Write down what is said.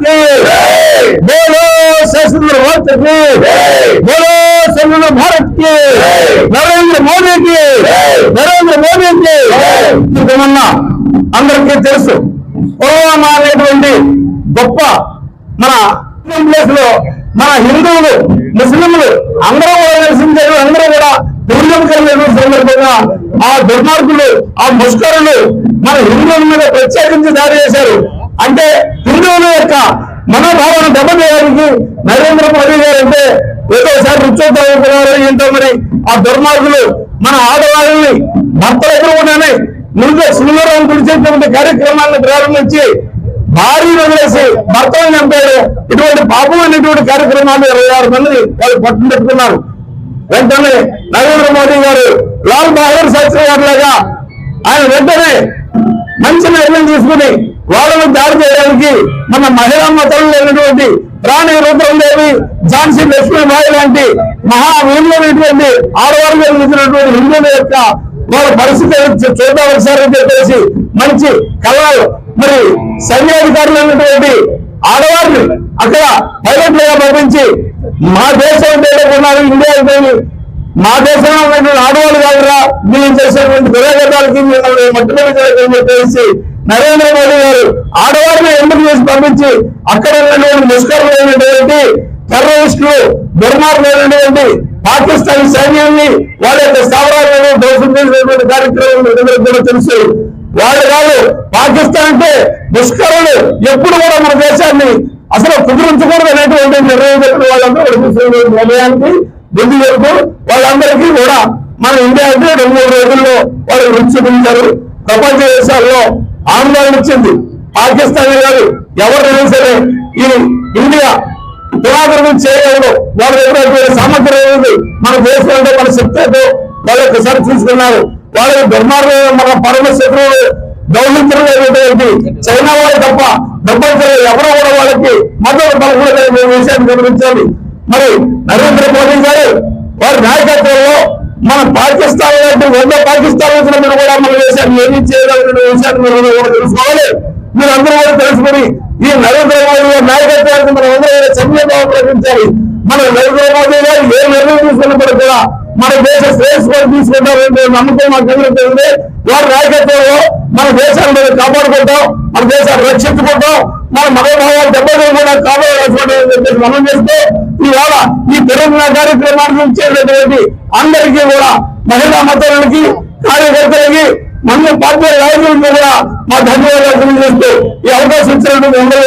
की बोलो सशस्त्र भारत की बोलो संविधान भारत की నరేంద్ర మోదీ కి నరేంద్ర మోదీ కి ఏమన్నా అందరికీ తెలుసు పుల్వామా అనేటువంటి గొప్ప మన ప్లేస్ లో మన హిందువులు ముస్లింలు అందరూ కూడా నివసించారు అందరూ కూడా పూర్ణం కలిగిన సందర్భంగా ఆ దుర్మార్గులు ఆ ముష్కరులు మన హిందువుల మీద ప్రత్యేకించి దాడి చేశారు అంటే హిందువుల యొక్క మనోభావన దెబ్బతీయడానికి నరేంద్ర మోదీ గారు అంటే ఏదోసారి రుచోద్దారు ఏంటో మరి ఆ దుర్మార్గులు మన ఆడవాళ్ళని భర్తలు ఎదురుకుండానే ముందు సుందరం గుడిచేటువంటి కార్యక్రమాలను ప్రారంభించి భారీ వదిలేసి భర్తలు చంపాడు ఇటువంటి పాపం అనేటువంటి కార్యక్రమాలు ఇరవై ఆరు మంది వాళ్ళు పట్టున పెట్టుకున్నారు. వెంటనే నరేంద్ర మోదీ గారు లాల్ బహదూర్ శాస్త్రి గారు లాగా ఆయన వెంటనే మంచి నిర్ణయం తీసుకుని వాళ్ళ దాడి చేయడానికి మన మహిళా మతలు లేనటువంటి రాణి రుద్రందేవి ఝాన్సీ లక్ష్మీబాయి లాంటి మహావీరులైనటువంటి ఆడవారు నిర్మించినటువంటి హిందువుల యొక్క వాళ్ళ పరిస్థితి చూద్దాం ఒకసారి చెప్పేసి మంచి కళలు. మరి సైన్యాధికారులు అయినటువంటి ఆడవారిని అక్కడ పైలట్లుగా పంపించి మా దేశం ఉన్నారు ఇండియా మా దేశంలో ఉన్నటువంటి ఆడవాళ్ళు కాదురా మేము చేసేటువంటి దురాగతాలకి మిమ్మల్ని మట్టుబడి చెప్పేసి నరేంద్ర మోడీ గారు ఆడవారిని ఎందుకు చేసి పంపించి అక్కడ ఉన్నటువంటి ముష్కరమైనటువంటి టెర్రరిస్టులు దుర్మార్గమైనటువంటి పాకిస్తాన్ సైన్యాన్ని వాళ్ళ యొక్క స్థావరాలను దోషం చేసినటువంటి కార్యక్రమం కూడా తెలుసు. వాళ్ళు కాదు పాకిస్తాన్ అంటే దుష్కరులు ఎప్పుడు కూడా మన దేశాన్ని అసలు కుదిరించకూడదు అనేటువంటి నిర్ణయం చెప్పిన వాళ్ళందరూ నిర్ణయానికి బుద్ధి చెబుతూ వాళ్ళందరికీ కూడా మన ఇండియా అంటే రెండు మూడు రోజుల్లో వాళ్ళు రుచి చూపించారు ప్రపంచ దేశాల్లో ఆందోళన ఇచ్చింది పాకిస్తాన్ కాదు ఎవరైనా సరే ఈ ఇండియా పురాతనం చేయగలరు వాళ్ళ దగ్గర సామర్థ్యం ఉంది మన దేశం అంటే మన శక్తితో వాళ్ళు ఒకసారి తీసుకున్నారు వాళ్ళకి దుర్మార్గం మన పరమ శత్రువులు దౌర్లించలేటువంటి చైనా వాళ్ళు తప్ప ప్రపంచంలో ఎవరో కూడా వాళ్ళకి మద్దతు పలకూడదని విషయాన్ని గమనించాలి. మరి నరేంద్ర మోదీ గారు వారి నాయకత్వంలో మన పాకిస్తాన్ లాంటి వంద పాకిస్తాన్ వచ్చినప్పుడు కూడా మన దేశాన్ని ఏమి చేయగలిగిన విషయాన్ని మీరు కూడా తెలుసుకోవాలి. మీరు అందరూ కూడా తెలుసుకుని ఈ నరేంద్ర మోదీ గారి నాయకత్వానికి మనం అందరూ కూడా చంద్రబాబు ప్రకటించాలి. మన నరేంద్ర మోదీ గారు ఏ నిర్ణయం తీసుకున్నప్పుడు కూడా మన దేశ శ్రేయస్సు కూడా తీసుకుంటారంటే నమ్మకం మాకు కలుగుతుంది వారి నాయకత్వంలో మన దేశాన్ని మనం కాపాడుకుంటాం మన దేశాన్ని రక్షించుకుంటాం మన మనోభావాలు దెబ్బతికుండా కాపాడాల్సిన చెప్పేసి మనం చేస్తే ఇవాళ ఈ తెలంగాణ కార్యక్రమాన్ని ఇచ్చేటటువంటి అందరికీ కూడా మహిళా మతాలకి కార్యకర్తలకి మన పార్టీ నాయకులకు కూడా మా ధన్యవాదాలు తెలియజేస్తూ ఈ అవకాశం ఇచ్చినటువంటి అందరూ